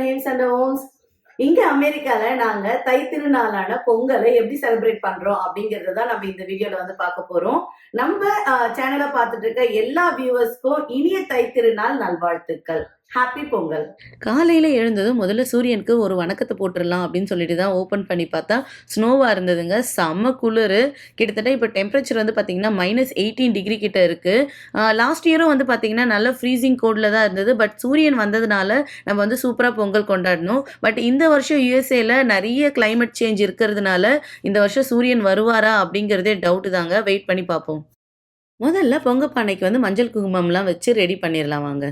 Channel and Holmes. இங்க அமெரிக்கால நாங்க தை திருநாளான பொங்கலை எப்படி செலிப்ரேட் பண்றோம் அப்படிங்கறத தான் நம்ம இந்த வீடியோல வந்து பார்க்க போறோம். நம்ம சேனலை பார்த்துட்டு இருக்க எல்லா வியூவர்ஸ்க்கும் இனிய தை திருநாள் நல்வாழ்த்துக்கள். ஹாப்பி பொங்கல். காலையில் எழுந்ததும் முதல்ல சூரியனுக்கு ஒரு வணக்கத்தை போட்டுடலாம் அப்படின்னு சொல்லிட்டு தான் ஓப்பன் பண்ணி பார்த்தா ஸ்னோவாக இருந்ததுங்க. செம்ம குளிர். கிட்டத்தட்ட இப்போ டெம்பரேச்சர் வந்து பார்த்தீங்கன்னா மைனஸ் எயிட்டீன் டிகிரி கிட்ட இருக்குது லாஸ்ட் இயரும் வந்து பார்த்தீங்கன்னா நல்ல ஃப்ரீசிங் கோடில் தான் இருந்தது. பட் சூரியன் வந்ததுனால நம்ம வந்து சூப்பராக பொங்கல் கொண்டாடணும். பட் இந்த வருஷம் யூஎஸ்ஏல நிறைய கிளைமேட் சேஞ்ச் இருக்கிறதுனால இந்த வருஷம் சூரியன் வருவாரா அப்படிங்கிறதே டவுட்டு தாங்க. வெயிட் பண்ணி பார்ப்போம். முதல்ல பொங்கல் பானைக்கு வந்து மஞ்சள் குங்குமம்லாம் வச்சு ரெடி பண்ணிடலாம் வாங்க.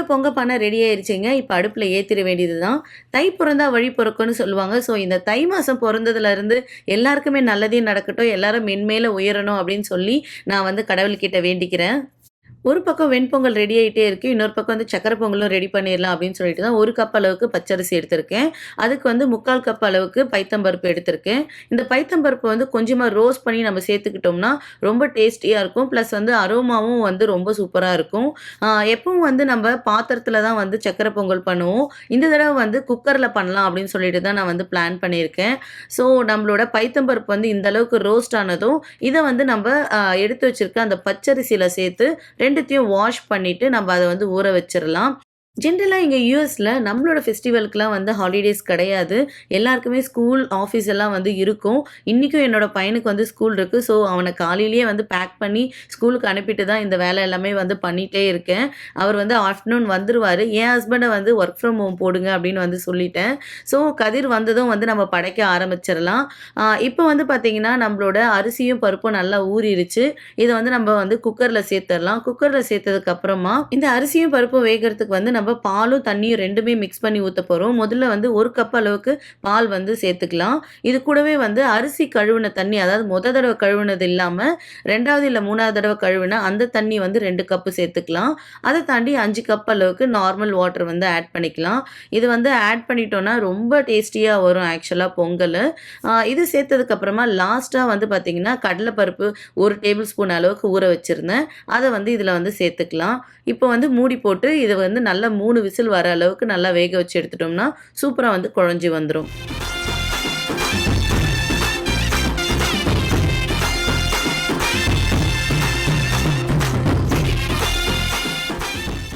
நம்மளோட பொங்க பானை ரெடி ஆயிருச்சுங்க. இப்போ அடுப்பில் ஏற்றிட வேண்டியது தான் தை பிறந்தா வழி பிறக்கும்னு சொல்லுவாங்க. ஸோ இந்த தை மாதம் பிறந்ததுலேருந்து எல்லாருக்குமே நல்லதே நடக்கட்டும். எல்லாரும் மென்மேலே உயரணும் அப்படின்னு சொல்லி நான் வந்து கடவுள்கிட்ட வேண்டிக்கிறேன். ஒரு பக்கம் வெண்பொங்கல் ரெடி ஆகிட்டே இருக்குது இன்னொரு பக்கம் வந்து சக்கரை பொங்கலும் ரெடி பண்ணிடலாம் அப்படின்னு சொல்லிட்டு தான் ஒரு கப் அளவுக்கு பச்சரிசி எடுத்திருக்கேன். அதுக்கு வந்து முக்கால் கப் அளவுக்கு பைத்தம்பருப்பு எடுத்திருக்கேன். இந்த பைத்தம்பருப்பு வந்து கொஞ்சமாக ரோஸ்ட் பண்ணி நம்ம சேர்த்துக்கிட்டோம்னா ரொம்ப டேஸ்டியாக இருக்கும். ப்ளஸ் வந்து அரோமாவும் வந்து ரொம்ப சூப்பராக இருக்கும். எப்பவும் வந்து நம்ம பாத்திரத்தில் தான் வந்து சக்கரை பொங்கல் பண்ணுவோம். இந்த தடவை வந்து குக்கரில் பண்ணலாம் அப்படின்னு சொல்லிட்டு தான் நான் வந்து பிளான் பண்ணியிருக்கேன். ஸோ நம்மளோட பைத்தம்பருப்பு வந்து இந்த அளவுக்கு ரோஸ்ட் ஆனதும் இதை வந்து நம்ம எடுத்து வச்சிருக்க அந்த பச்சரிசியில் சேர்த்து ரெண்டுத்தையும் வாஷ் பண்ணிவிட்டு நம்ம அதை வந்து ஊற வச்சிடலாம் ஜென்ரலாக இங்கே யூஎஸில் நம்மளோட ஃபெஸ்டிவலுக்குலாம் வந்து ஹாலிடேஸ் கிடையாது. எல்லாருக்குமே ஸ்கூல் ஆஃபீஸ் எல்லாம் வந்து இருக்கும். இன்றைக்கும் என்னோட பையனுக்கு வந்து ஸ்கூல் இருக்குது ஸோ அவனை காலையிலேயே வந்து பேக் பண்ணி ஸ்கூலுக்கு அனுப்பிட்டு தான் இந்த வேலை எல்லாமே வந்து பண்ணிகிட்டே இருக்கேன். அவர் வந்து ஆஃப்டர்நூன் வந்துருவார். என் ஹஸ்பண்டை வந்து ஒர்க் ஃப்ரம் ஹோம் போடுங்க அப்படின்னு வந்து சொல்லிட்டேன். ஸோ கதிர் வந்ததும் வந்து நம்ம படைக்க ஆரம்பிச்சிடலாம். இப்போ வந்து பார்த்திங்கன்னா நம்மளோட அரிசியும் பருப்பும் நல்லா ஊறிடுச்சு இதை வந்து நம்ம வந்து குக்கரில் சேர்த்துடலாம். குக்கரில் சேர்த்ததுக்கப்புறமா இந்த அரிசியும் பருப்பும் வேகிறதுக்கு வந்து நம்ம பாலும் தண்ணியும் ரெண்டுமே மிக்ஸ் பண்ணி ஊற்ற போகிறோம் முதல்ல வந்து ஒரு கப் அளவுக்கு பால் வந்து சேர்த்துக்கலாம். இது கூடவே வந்து அரிசி கழுவின தண்ணி அதாவது முத தடவை கழுவுனது இல்லாமல் ரெண்டாவது இல்லை மூணாவது தடவை கழுவின அந்த தண்ணி வந்து ரெண்டு கப்பு சேர்த்துக்கலாம். அதை தாண்டி அஞ்சு கப் அளவுக்கு நார்மல் வாட்டர் வந்து ஆட் பண்ணிக்கலாம். இது வந்து ஆட் பண்ணிட்டோன்னா ரொம்ப டேஸ்டியாக வரும் ஆக்சுவலாக பொங்கல். இது சேர்த்ததுக்கப்புறமா லாஸ்ட்டாக வந்து பார்த்திங்கன்னா கடலைப்பருப்பு ஒரு டேபிள் ஸ்பூன் அளவுக்கு ஊற வச்சுருந்தேன். அதை வந்து இதில் வந்து சேர்த்துக்கலாம். இப்போ வந்து மூடி போட்டு இதை வந்து நல்லா மூணு விசில் வர அளவுக்கு நல்லா வேக வச்சு எடுத்துட்டோம்னா சூப்பராக வந்து குழஞ்சி வந்துடும்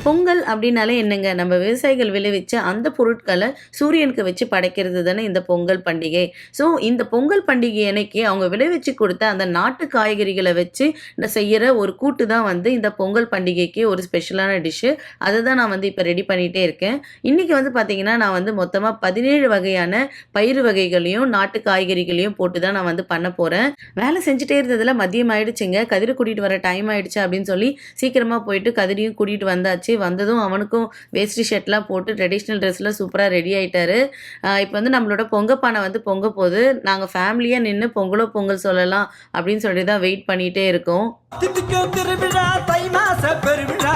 பொங்கல் அப்படின்னாலே என்னங்க? நம்ம விவசாயிகள் விளைவிச்ச அந்த பொருட்களை சூரியனுக்கு வச்சு படைக்கிறது தானே இந்த பொங்கல் பண்டிகை. ஸோ இந்த பொங்கல் பண்டிகை அன்னைக்கு அவங்க விளைவிச்சு கொடுத்த அந்த நாட்டு காய்கறிகளை வச்சு செய்கிற ஒரு கூட்டு தான் வந்து இந்த பொங்கல் பண்டிகைக்கு ஒரு ஸ்பெஷலான டிஷ்ஷு அதை தான் நான் வந்து இப்போ ரெடி பண்ணிகிட்டே இருக்கேன். இன்றைக்கி வந்து பார்த்திங்கன்னா நான் வந்து மொத்தமாக பதினேழு வகையான பயிறு வகைகளையும் நாட்டு காய்கறிகளையும் போட்டு தான் நான் வந்து பண்ண போகிறேன் வேலை செஞ்சுட்டே இருந்ததில் மதியம் ஆயிடுச்சுங்க. கதிரை கூட்டிகிட்டு வர டைம் ஆயிடுச்சு அப்படின்னு சொல்லி சீக்கிரமாக போயிட்டு கதிரையும் கூட்டிகிட்டு வந்தாச்சு. வந்ததும் அவனுக்கும் வேஸ்டி ஷர்ட்லாம் போட்டு ட்ரெடிஷ்னல் ட்ரெஸ்ஸில் சூப்பராக ரெடி ஆயிட்டாரு. இப்போ வந்து நம்மளோட பொங்க பானை வந்து பொங்க போகுது. நாங்கள் ஃபேமிலியாக நின்று பொங்கலோ பொங்கல் சொல்லலாம் அப்படின்னு சொல்லி தான் வெயிட் பண்ணிகிட்டே இருக்கோம். தித்திக்கும் திருவிழா தை மாச பெருவிழா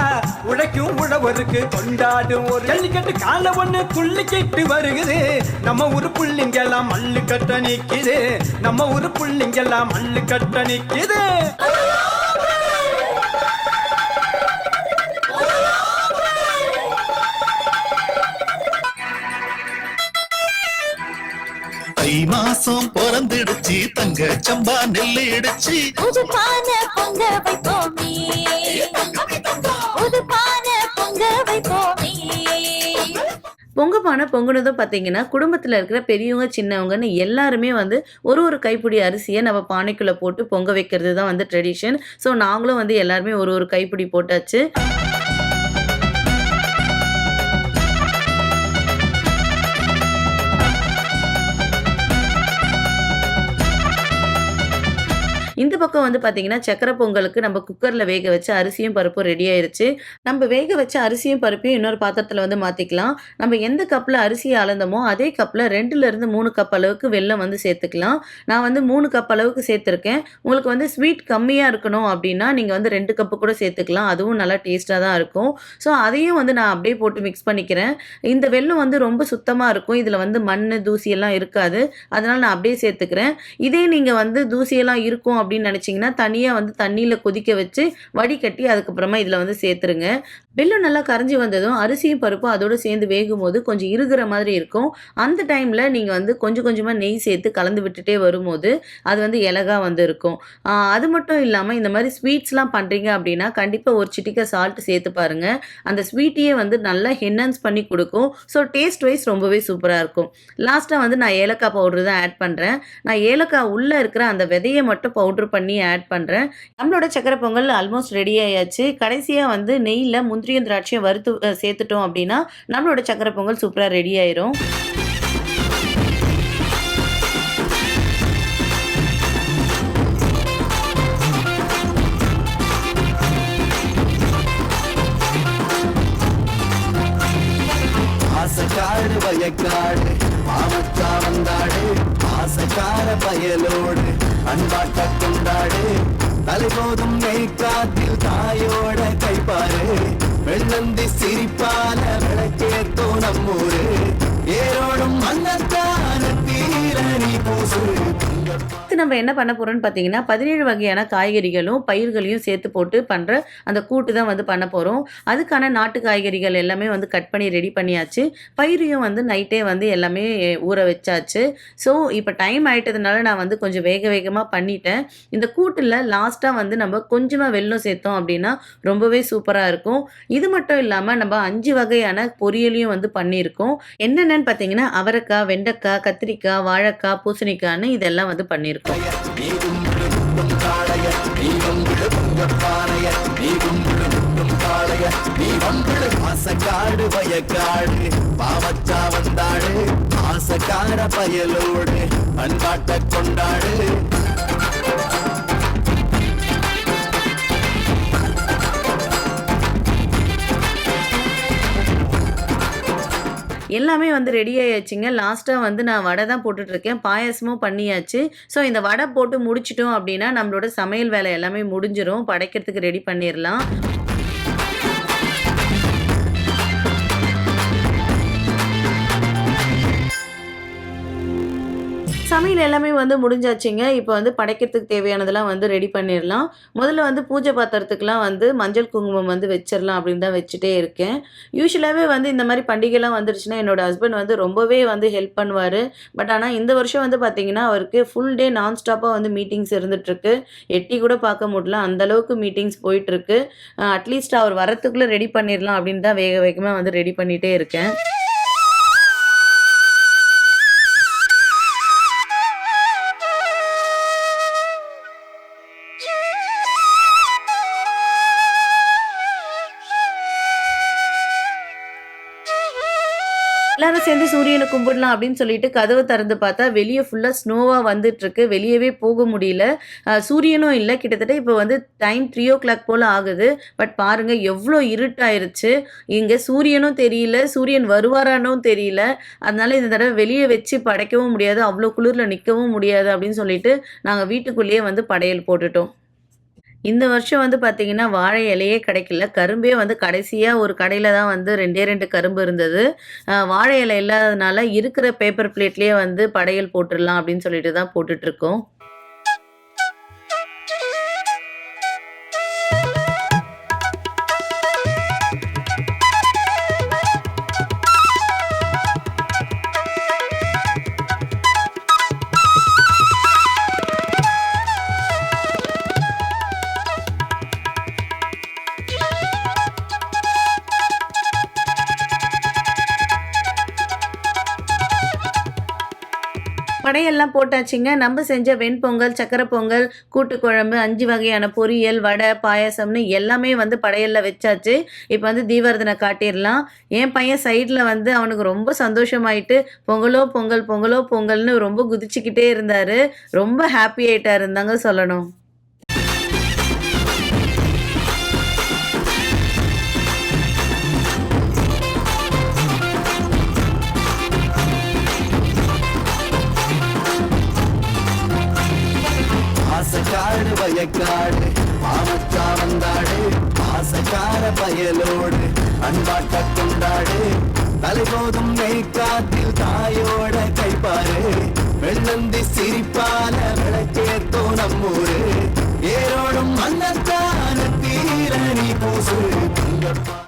உழைக்கும் உழவருக்கு கொண்டாடும் ஒரு ஜல்லிக்கட்டு கால ஒண்ணு துள்ளிக்கிட்டு வருகுது. நம்ம ஊரு புள்ளிங்கெல்லாம் மல்லு கட்ட நிக்குது. நம்ம ஊரு புள்ளிங்கெல்லாம் மல்லு கட்ட நிக்குது. தை மாசம் பிறந்துடுச்சு தங்க சம்பா இடிச்சு புது பானை பொங்க வைப்போமே. புது பானை பொங்க வைப்போமே. பொங்க பானை பொங்குனதும் பார்த்தீங்கன்னா குடும்பத்தில் இருக்கிற பெரியவங்க சின்னவங்கன்னு எல்லாருமே வந்து ஒரு ஒரு கைப்பிடி அரிசியை நம்ம பானைக்குள்ளே போட்டு பொங்க வைக்கிறது தான் வந்து ட்ரெடிஷன் ஸோ நாங்களும் வந்து எல்லாருமே ஒரு ஒரு கைப்பிடி போட்டாச்சு. இந்த பக்கம் வந்து பார்த்தீங்கன்னா சக்கரை பொங்கலுக்கு நம்ம குக்கரில் வேக வச்சு அரிசியும் பருப்பும் ரெடி ஆயிடுச்சு நம்ம வேக வச்ச அரிசியும் பருப்பையும் இன்னொரு பாத்திரத்தில் வந்து மாற்றிக்கலாம் நம்ம எந்த கப்பில் அரிசியை அளந்தமோ அதே கப்பில் ரெண்டுலேருந்து மூணு கப் அளவுக்கு வெள்ளம் வந்து சேர்த்துக்கலாம். நான் வந்து மூணு கப் அளவுக்கு சேர்த்துருக்கேன். உங்களுக்கு வந்து ஸ்வீட் கம்மியாக இருக்கணும் அப்படின்னா நீங்கள் வந்து ரெண்டு கப்பு கூட சேர்த்துக்கலாம். அதுவும் நல்லா டேஸ்ட்டாக தான் இருக்கும். ஸோ அதையும் வந்து நான் அப்படியே போட்டு மிக்ஸ் பண்ணிக்கிறேன். இந்த வெல்லம் வந்து ரொம்ப சுத்தமாக இருக்கும். இதில் வந்து மண் தூசியெல்லாம் இருக்காது. அதனால் நான் அப்படியே சேர்த்துக்கிறேன். இதே நீங்கள் வந்து தூசியெல்லாம் இருக்கும் அப்படின்னு நினச்சிங்கன்னா தனியாக வந்து தண்ணியில் கொதிக்க வச்சு வடிகட்டி அதுக்கப்புறமா இதில் வந்து சேர்த்துருங்க. வெல்லம் நல்லா கரைஞ்சி வந்ததும் அரிசியும் பருப்பும் அதோடு சேர்ந்து வேகும் போது கொஞ்சம் இருக்கிற மாதிரி இருக்கும். அந்த டைமில் நீங்கள் வந்து கொஞ்சம் கொஞ்சமாக நெய் சேர்த்து கலந்து விட்டுட்டே வரும்போது அது வந்து இலகா வந்து இருக்கும். அது மட்டும் இல்லாமல் இந்த மாதிரி ஸ்வீட்ஸ்லாம் பண்ணுறீங்க அப்படின்னா கண்டிப்பாக ஒரு சிட்டிக்கை சால்ட் சேர்த்து பாருங்கள் அந்த ஸ்வீட்டையே வந்து நல்லா ஹென்னன்ஸ் பண்ணி கொடுக்கும். ஸோ டேஸ்ட் வைஸ் ரொம்பவே சூப்பராக இருக்கும். லாஸ்ட்டாக வந்து நான் ஏலக்காய் பவுடர் தான் ஆட் பண்ணுறேன் நான் ஏலக்காய் உள்ளே இருக்கிற அந்த விதையை மட்டும் பவுட்ரு பண்ணி ஆட் பண்ணுறேன் நம்மளோட சக்கரை பொங்கல் ஆல்மோஸ்ட் ரெடி ஆயாச்சு. கடைசியாக வந்து நெய்யில் முந்திரியும் திராட்சையும் வறுத்து சேர்த்துட்டோம் அப்படின்னா நம்மளோட சக்கரை பொங்கல் சூப்பராக ரெடி ஆயிரும். ஆசைக்காடு பயக்காடு மாமச்சா வந்தாடு ஆசைக்கார பயலோடு. அன்பாட்ட கொண்டாடு தலைபோதும் நெய்காத்தில் தாயோட கைப்பாரு வெள்ளந்தி சிரிப்பால விளக்கேத்தோ நம்மூரு. நம்ம என்ன பண்ண போகிறோம்னு பார்த்தீங்கன்னா பதினேழு வகையான காய்கறிகளும் பயிர்களையும் சேர்த்து போட்டு பண்ணுற அந்த கூட்டு தான் வந்து பண்ண போகிறோம் அதுக்கான நாட்டு காய்கறிகள் எல்லாமே வந்து கட் பண்ணி ரெடி பண்ணியாச்சு. பயிரையும் வந்து நைட்டே வந்து எல்லாமே ஊற வச்சாச்சு. ஸோ இப்போ டைம் ஆகிட்டதுனால நான் வந்து கொஞ்சம் வேக வேகமாக பண்ணிட்டேன். இந்த கூட்டில் லாஸ்ட்டாக வந்து நம்ம கொஞ்சமாக வெள்ளம் சேர்த்தோம் அப்படின்னா ரொம்பவே சூப்பராக இருக்கும். இது மட்டும் இல்லாமல் நம்ம அஞ்சு வகையான பொரியலையும் வந்து பண்ணியிருக்கோம். என்னென்னு பார்த்தீங்கன்னா அவரைக்காய் வெண்டைக்காய் கத்திரிக்காய் வாழைக்காய் பூசணிக்காய்னு இதெல்லாம் வந்து பண்ணியிருக்கோம். நீ கும்பிடு குட்டும் காளைய நீ கும்பிடு பானைய நீ கும்பிடு காளைய நீ பயக்காடு பாவச்சா வந்தாடு பயலோடு அன்பாட்ட கொண்டாடு. எல்லாமே வந்து ரெடி ஆயாச்சுங்க. லாஸ்ட்டாக வந்து நான் வடை தான் போட்டுட்ருக்கேன். பாயாசமும் பண்ணியாச்சு. ஸோ இந்த வடை போட்டு முடிச்சிட்டோம் அப்படின்னா நம்மளோட சமையல் வேலை எல்லாமே முடிஞ்சிடும் படைக்கிறதுக்கு ரெடி பண்ணிடலாம் சமையல் எல்லாமே வந்து முடிஞ்சாச்சுங்க. இப்போ வந்து படைக்கிறதுக்கு தேவையானதெல்லாம் வந்து ரெடி பண்ணிடலாம் முதல்ல வந்து பூஜை பாத்திரத்துக்குலாம் வந்து மஞ்சள் குங்குமம் வந்து வச்சிடலாம் அப்படின்னு தான் வச்சுட்டே இருக்கேன். யூஸ்வலாகவே வந்து இந்த மாதிரி பண்டிகைலாம் வந்துருச்சுன்னா என்னோட ஹஸ்பண்ட் வந்து ரொம்பவே வந்து ஹெல்ப் பண்ணுவார். பட் ஆனால் இந்த வருஷம் வந்து பார்த்தீங்கன்னா அவருக்கு ஃபுல் டே நான் ஸ்டாப்பாக வந்து மீட்டிங்ஸ் இருந்துகிட்ருக்கு எட்டி கூட பார்க்க முடியல. அந்தளவுக்கு மீட்டிங்ஸ் போயிட்டுருக்கு. அட்லீஸ்ட் அவர் வரத்துக்குள்ளே ரெடி பண்ணிடலாம் அப்படின்னு தான் வேக வேகமாக வந்து ரெடி பண்ணிகிட்டே இருக்கேன். எல்லாரும் சேர்ந்து சூரியனை கும்பிடலாம் அப்படின்னு சொல்லிட்டு கதவை திறந்து பார்த்தா வெளியே ஃபுல்லாக ஸ்னோவாக வந்துட்டு இருக்கு வெளியவே போக முடியல. சூரியனும் இல்லை. கிட்டத்தட்ட இப்போ வந்து டைம் த்ரீ ஓ கிளாக் போல் ஆகுது. பட் பாருங்க எவ்வளோ இருட்டாயிருச்சு. இங்கே சூரியனும் தெரியல. சூரியன் வருவாரானும் தெரியல. அதனால இந்த தடவை வெளியே வச்சு படைக்கவும் முடியாது. அவ்வளோ குளிரில் நிற்கவும் முடியாது அப்படின்னு சொல்லிட்டு நாங்கள் வீட்டுக்குள்ளேயே வந்து படையல் போட்டுட்டோம். இந்த வருஷம் வந்து பார்த்தீங்கன்னா வாழை இலையே கிடைக்கல. கரும்பே வந்து கடைசியாக ஒரு கடையில் தான் வந்து ரெண்டே ரெண்டு கரும்பு இருந்தது. வாழை இலை இல்லாததுனால இருக்கிற பேப்பர் பிளேட்லேயே வந்து படையல் போட்டுடலாம் அப்படின்னு சொல்லிட்டு தான் போட்டுட்ருக்கோம் படையெல்லாம் போட்டாச்சுங்க. நம்ம செஞ்ச வெண்பொங்கல் சக்கரை பொங்கல் கூட்டு குழம்பு அஞ்சு வகையான பொரியல் வடை பாயாசம்னு எல்லாமே வந்து படையல்ல வச்சாச்சு. இப்போ வந்து தீவர்தனை காட்டிடலாம் என் பையன் சைடில் வந்து அவனுக்கு ரொம்ப சந்தோஷமாயிட்டு பொங்கலோ பொங்கல் பொங்கலோ பொங்கல்னு ரொம்ப குதிச்சுக்கிட்டே இருந்தார். ரொம்ப ஹாப்பி ஆகிட்டா இருந்தாங்க சொல்லணும். வயக்காடு மாமச்சா வந்தாடு பாசக்கார பயலோடு அன்பாட்ட கொண்டாடு தலைபோதும் மெய்காத்தில் தாயோட கைப்பாரு. வெள்ளந்தி சிரிப்பால விளக்கேத்தோ நம்மூரு. ஏரோடும் மன்னத்தான தீரணி பூசு. தங்கப்பா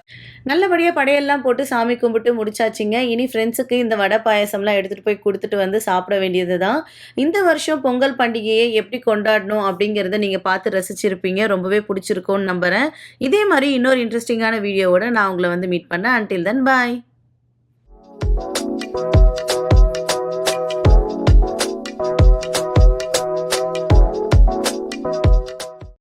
நல்லபடியாக படையெல்லாம் போட்டு சாமி கும்பிட்டு முடிச்சாச்சுங்க. இனி ஃப்ரெண்ட்ஸுக்கு இந்த வடை பாயசம்லாம் எடுத்துகிட்டு போய் கொடுத்துட்டு வந்து சாப்பிட வேண்டியது தான் இந்த வருஷம் பொங்கல் பண்டிகையை எப்படி கொண்டாடணும் அப்படிங்கிறத நீங்கள் பார்த்து ரசிச்சிருப்பீங்க. ரொம்பவே பிடிச்சிருக்கும்னு நம்புகிறேன் இதே மாதிரி இன்னொரு இன்ட்ரெஸ்டிங்கான வீடியோவோட நான் உங்களை வந்து மீட் பண்ணேன். அன்டில் தென் பாய்